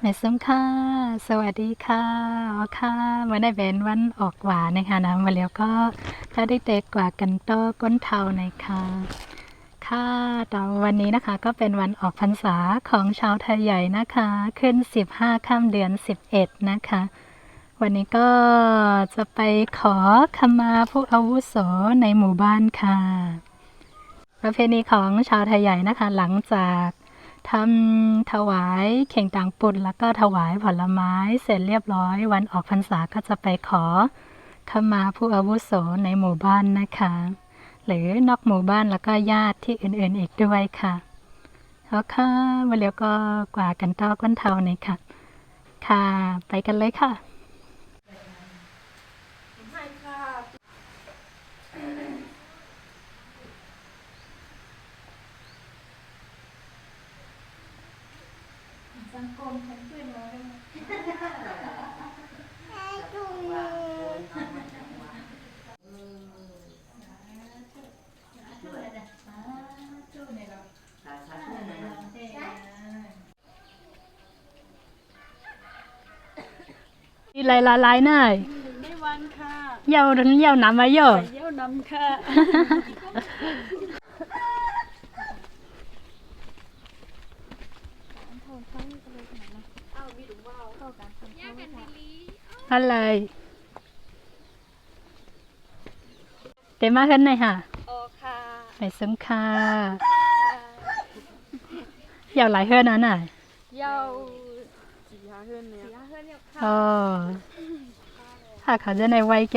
แม่ส้มค่ะ สวัสดีค่ะอ๋อค่ะวันได้เป็นวันออกหวานนะคะนะมาแล้วก็ถ้าได้เด็กกว่ากันโตก้นเทาหน่อยค่ะ ค่ะแต่วันนี้นะคะก็เป็นวันออกพรรษาของชาวไทยใหญ่นะคะ ขึ้น 15ค่ำเดือน 11 นะคะ วันนี้ก็จะไปขอขมาผู้อาวุโสในหมู่บ้านค่ะ ประเพณีของชาวไทยใหญ่นะคะหลังจาก ทำถวายเข่งต่างปุดแล้วก็ถวายผลไม้เสร็จเรียบร้อย วันออกพรรษาก็จะไปขอขมาผู้อาวุโสในหมู่บ้านนะคะ หรือนอกหมู่บ้านแล้วก็ญาติที่อื่นๆอีกด้วยค่ะเอาค่ะวันเดียวก็กว่ากันต้อก้นเทาหน่อยค่ะ ค่ะ ไปกันเลยค่ะ สังคมฉันขึ้นมาได้ไหมดีหลายหลายหลายหน่อยได้วันค่ะเยาวเยาวน้ำมาเยอะเยาวน้ำค่ะ อะไรเต็มมากขึ้นหน่อยค่ะโอค่ะไปซึ้งค่ะยาวหลายเฮือนนะน่ะเย้าสี่ห้าเฮือนเนี่ยสี่ห้าเฮือนเนี่ยค่ะอ๋อถ้าเขาจะในไว้แก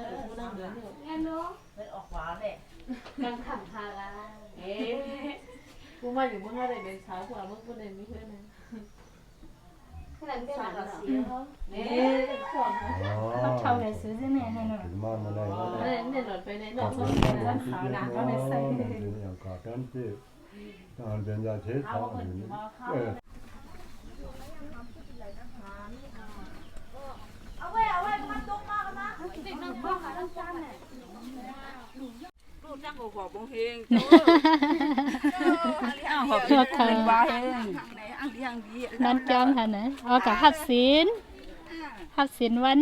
ลาหังหังปีหน้าหมักครับร้ออกว้าลยอันนั้นกระดับพ่อโตต้องมันมากอยู่เลยคนเอว่ากูมาอยู่เมื่อไหร่เป็นเช้ากว่าเมื่อวันไหนไม่เพื่อนนะสองกับสี่เขาเนี่ยสองเขาเขาเช่าเลยซื้อที่ไหนให้หน่อยมันมาได้เล่นเล่นหลอดไปในหลอดเขาเป็นคนที่เล่นเขาในใส่อย่างกากันที่ตอนเป็นยาเช็ดเขาอยู่นี่เออ ลูกจ้างหัวหัวบงเฮงเพื่อค่ะบ้าเฮงไหนอังดีอังดีนั่นจอมค่ะนะเอ๋อกับหับศีลหับศีลวัน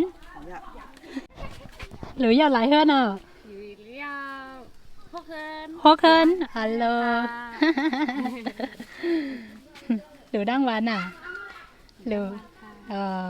หรือยาวหลายเฮือนอะอยู่เลี้ยวพวกเฮินหกเฮือนฮัลโหลหรือดังวานอะหรือเออ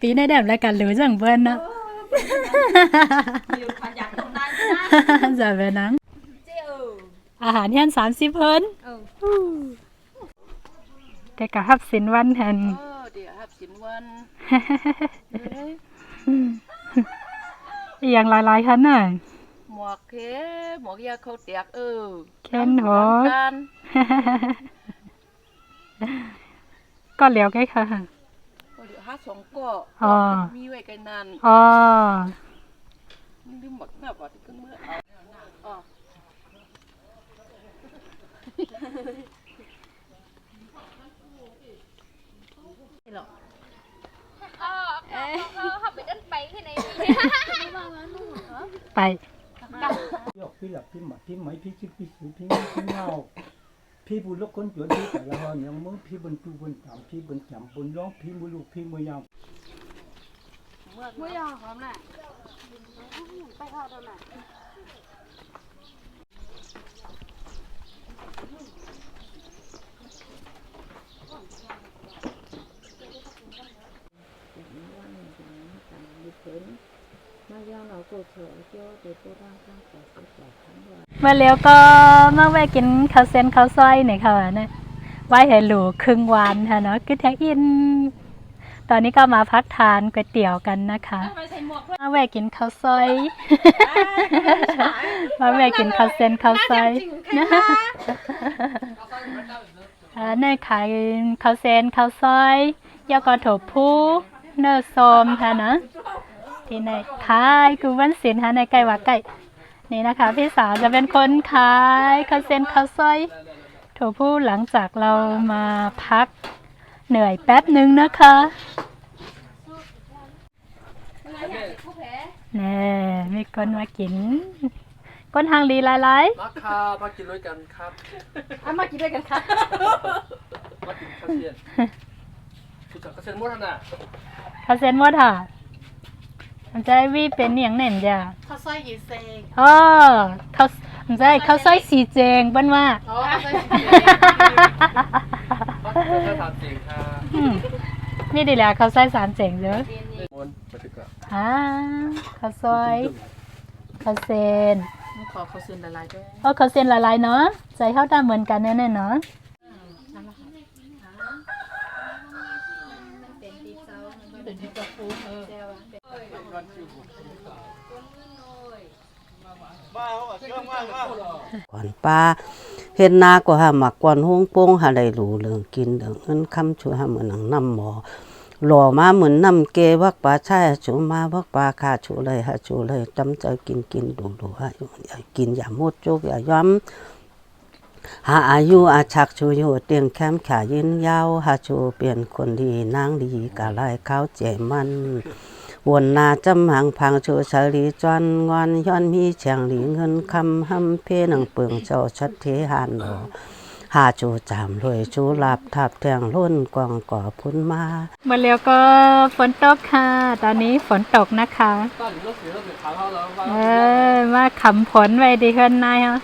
ปันเนตังปันเนสิป้าหรือว่าจะมีสังตุอายุนาสุขาพระปฏิภาณาต่อวันไหนฝากอยู่ปีในแดมรายการหรือจังเบิ้นเนาะอยู่ขยันตรงนั้นนะจะเป็นนังเจ้าอาหารเฮียนสามสิบเพิ่นเออแต่กะฮับสินวันแทนเออเดี๋ยวครับสินวันอหย่างหลายๆคันน่ะหมวกเคหมวกยาเขาเตียกเออแค้นหัวกันก็เหลียวใกล้ค่ะก็เดี๋ยวห้า สองก็อ๋อมีไว้กันนานอ๋อ มันลืมหมดหน้าบ่ที่ก็เมื่อเอาอ๋อไปหลับพี่หมาพี่ไหมพี่ชิดพี่สือพี่พี่เงา พี่บุญลูกคนจวนพี่แต่ละหอนยังมึงพี่บนตูบนตามพี่บนจำบนร้องพี่มือลูกพี่มือยาวไม่ยอมครับน่ะไปเข้าตรงไหน มาแล้วก็มาแวะกินข้าวเส้นข้าวซอยหน่อยค่ะเนี่ยไหว้ให้หลูครึ่งวันค่ะเนาะคือแท็กอิน ตอนนี้ก็มาพักทานก๋วยเตี๋ยวกันนะคะ มาแวะกินข้าวซอย มาแวะกินข้าวเส้นข้าวซอยอ่าในขายข้าวเส้นข้าวซอยยาก็โถผู้เนื้อส้มค่ะเนาะที่ในขายกูวันศิลป์ค่ะในใกล้ว่าใกล้ นี่นะคะพี่สาวจะเป็นคนขายข้าวเส้นข้าวซอยโถผู้หลังจากเรามาพักเหนื่อยแป๊บหนึ่งนะคะแน่มีคนมากินก้นทางลีหลายมาครับมากินด้วยกันครับอะมากินด้วยกันค่ะมากินข้าวเชียนคุณจักข้าวเชียนมดน่ะๆข้าวเส้นหมดค่ะ มันจะวีเป็นอหย่างเน่นจ้ะข้าวซอยกี่เซงอ๋อข้าวมันจะข้าวซอยสีเจงเบ้านว่า อ๋อข้าวซอยกี่เซงมากินข้าวสามเสียงค่ะอืมนี่ดีแหละข้าวซอยสามเจงเด้อมนไปถึงกับอ่าข้าวซอยข้าวเส้นขอเขาเซ็นละลายด้วยเพราะข้าวเส้นละลายเนาะใส่ข้าวตาเหมือนกันแน่ๆเนาะ เป็นที่กระฟูเออ ก่อนป้าเฮ็ดนาก็หาหมักก่อนฮงโป้งหาได้รู้เรื่องกินเรื่องเงินคำช่วยหาเหมือนหนังน้ำหมอหล่อมาเหมือนน้ำเกวักปลาชายชูมาวักปลาขาชูเลยหาชูเลยจำใจกินกินดูดูให้อย่ากินอย่าหมดจุกอย่าย้อมหาอายุอาชักชูอยู่เตียงแคมขายินยาวหาชูเปลี่ยนคนดีนางดีกะไลข้าเจมัน วนนาจำหังพังชูชาลีจวนงอนย้อนมีเฉียงหลีเงินคำหำเพนังเปิงเจ้าชัดเทหานหลอหาจูจามรวยชูหลับทับแทงล้นกวางก่อพุ้นมามาแล้วก็ฝนตกค่ะ ตอนนี้ฝนตกนะคะตั้งรถเสียรถเสียขาเท่าแล้วว่าเออมาขำผลไว้ดีเพื่อนนายฮะ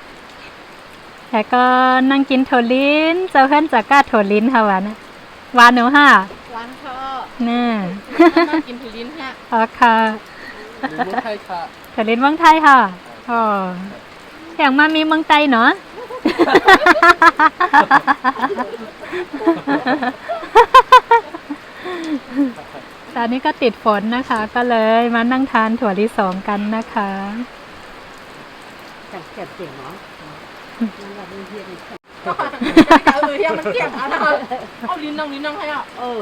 แล้วก็นั่งกินโถลินเจ้าเพื่อนจากก้าโถลินค่ะวานหวานหนูค่ะ หวานค่ะนี่มากินถุลิ้นค่ะอ๋อค่ะหรือมดไทยค่ะโถลินเมืองไทยค่ะอ๋ออย่างมามีเมืองไทยเนาะตอนนี้ก็ติดฝนนะคะ ก็เลยมานั่งทานถั่วลิสงกันนะคะเออเฮียมันเกี่ยงอะนะเอาลิ้นนั่งลิ้นนั่งให้อะเออ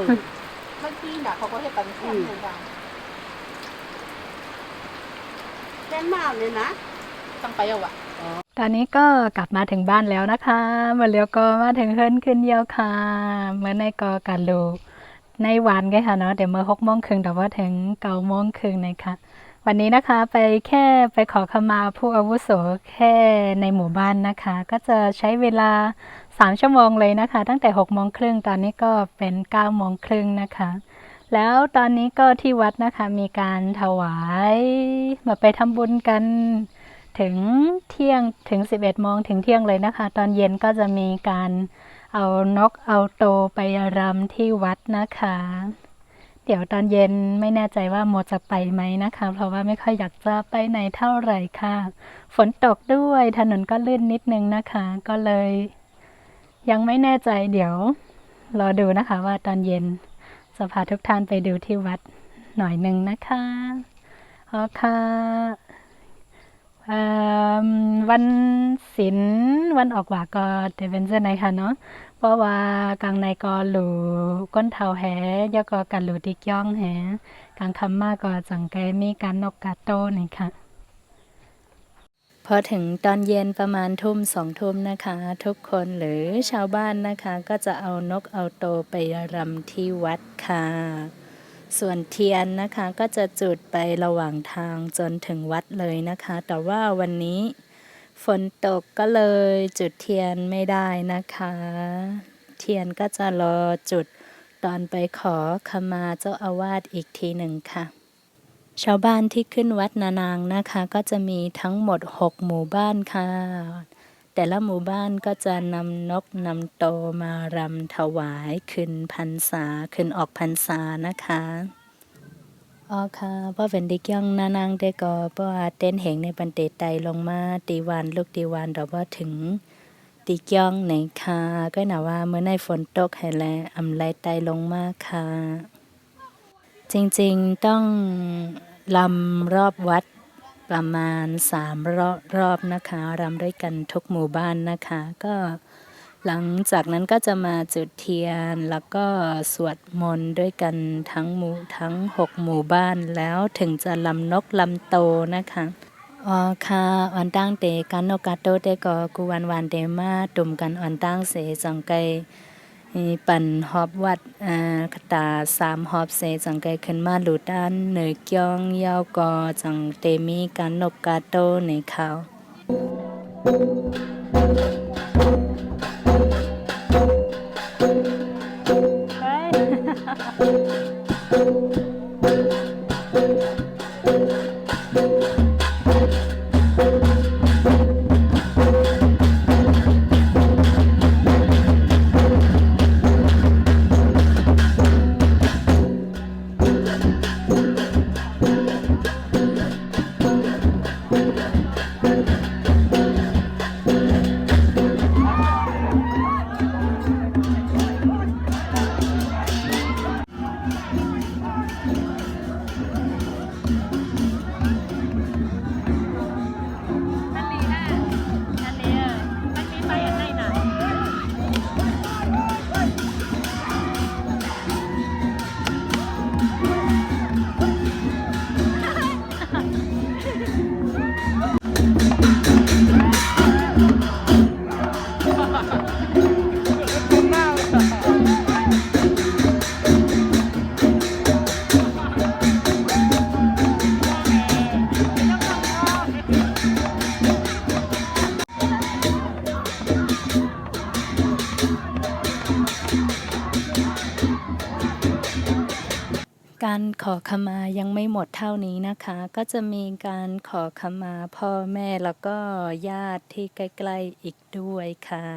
เมื่อกี้น่ะเขาก็ให้ตันแค่เหมือนกันแจ้งมาเลยนะต้องไปเอาอะตอนนี้ก็กลับมาถึงบ้านแล้วนะคะมาเลียวก็มาถึงเฮิรนขึ้นเยียวค่ะเมื่อในก็กันลูในวันกันค่ะเนาะเดี๋ยวเมื่อหกโมงครึ่งแต่ว่าถึงเก้าโมงครึ่งนะคะ วันนี้นะคะไปแค่ไปขอขมาผู้อาวุโสแค่ในหมู่บ้านนะคะ ก็จะใช้เวลาสามชั่วโมงเลยนะคะ ตั้งแต่หกโมงครึ่งตอนนี้ก็เป็นเก้าโมงครึ่งนะคะ แล้วตอนนี้ก็ที่วัดนะคะมีการถวายมาไปทำบุญกันถึงเที่ยงถึง 11โมงถึงเที่ยงเลยนะคะ ตอนเย็นก็จะมีการเอานกเอาโตไปรำที่วัดนะคะ เดี๋ยวตอนเย็นไม่แน่ใจว่าโมจะไปไหมนะคะ เพราะว่าไม่ค่อยอยากจะไปไหนเท่าไหร่ค่ะ ฝนตกด้วยถนนก็ลื่นนิดนึงนะคะ ก็เลย ยังไม่แน่ใจเดี๋ยว รอดูนะคะว่าตอนเย็นจะพาทุกท่านไปดูที่วัดหน่อยหนึ่งนะคะอ๋อค่ะเอ่อวันศิลวันออกว่าก็จะเป็นเช่นไรคะเนาะ เพราะว่ากลางในก็หลูก้นเท้าแหยอก็กันหลูติกย่องแหกลางคำมาก็จังไกมีการนกกาโต้นี่ค่ะพอถึงตอนเย็นประมาณทุ่มสองทุ่มนะคะ ทุกคนหรือชาวบ้านนะคะก็จะเอานกเอาโตไปรำที่วัดค่ะ ส่วนเทียนนะคะก็จะจุดไประหว่างทางจนถึงวัดเลยนะคะ แต่ว่าวันนี้ ฝนตกก็เลยจุดเทียนไม่ได้นะคะ เทียนก็จะรอจุดตอนไปขอขมาเจ้าอาวาสอีกทีหนึ่งค่ะ ชาวบ้านที่ขึ้นวัดนานางนะคะ ก็จะมีทั้งหมด 6 หมู่บ้านค่ะ แต่ละหมู่บ้านก็จะนำนกนำโตมารำถวายขึ้นพรรษาขึ้นออกพรรษานะคะ อ๋อค่ะพ่อเป็นดิกย่องนานางได้ก็เพราะว่าเต้นเหงในบันเตไตลงมาตีวานลูกตีวานดอกว่าถึงติกย่องในค่ะก็หนาว่าเมื่อในฝนตกให้แลอำไลไตลงมาค่ะ จริงๆต้องลำรอบวัดประมาณสามรอบรอบนะคะรำด้วยกันทุกหมู่บ้านนะคะ ก็ หลังจากนั้นก็จะมาจุดเทียนแล้วก็สวดมนต์ด้วยกันทั้งหมู่ทั้งหกหมู่บ้านแล้วถึงจะลำนกลำโตนะคะอ๋อค่ะออนตั้งเตกันนกกาโตเตก็กูวันวันเดมาตุ่มกันออนตั้งเสจังไกปั่นฮอบวัดอ่าคตาสามฮอบเซจังไกขึ้นมาหลูด้านเหนือเกียงยาวกอจังเตมีการนกกาโตในเขา การขอขมายังไม่หมดเท่านี้นะคะ ก็จะมีการขอขมาพ่อแม่แล้วก็ญาติที่ใกล้ ๆอีกด้วยค่ะ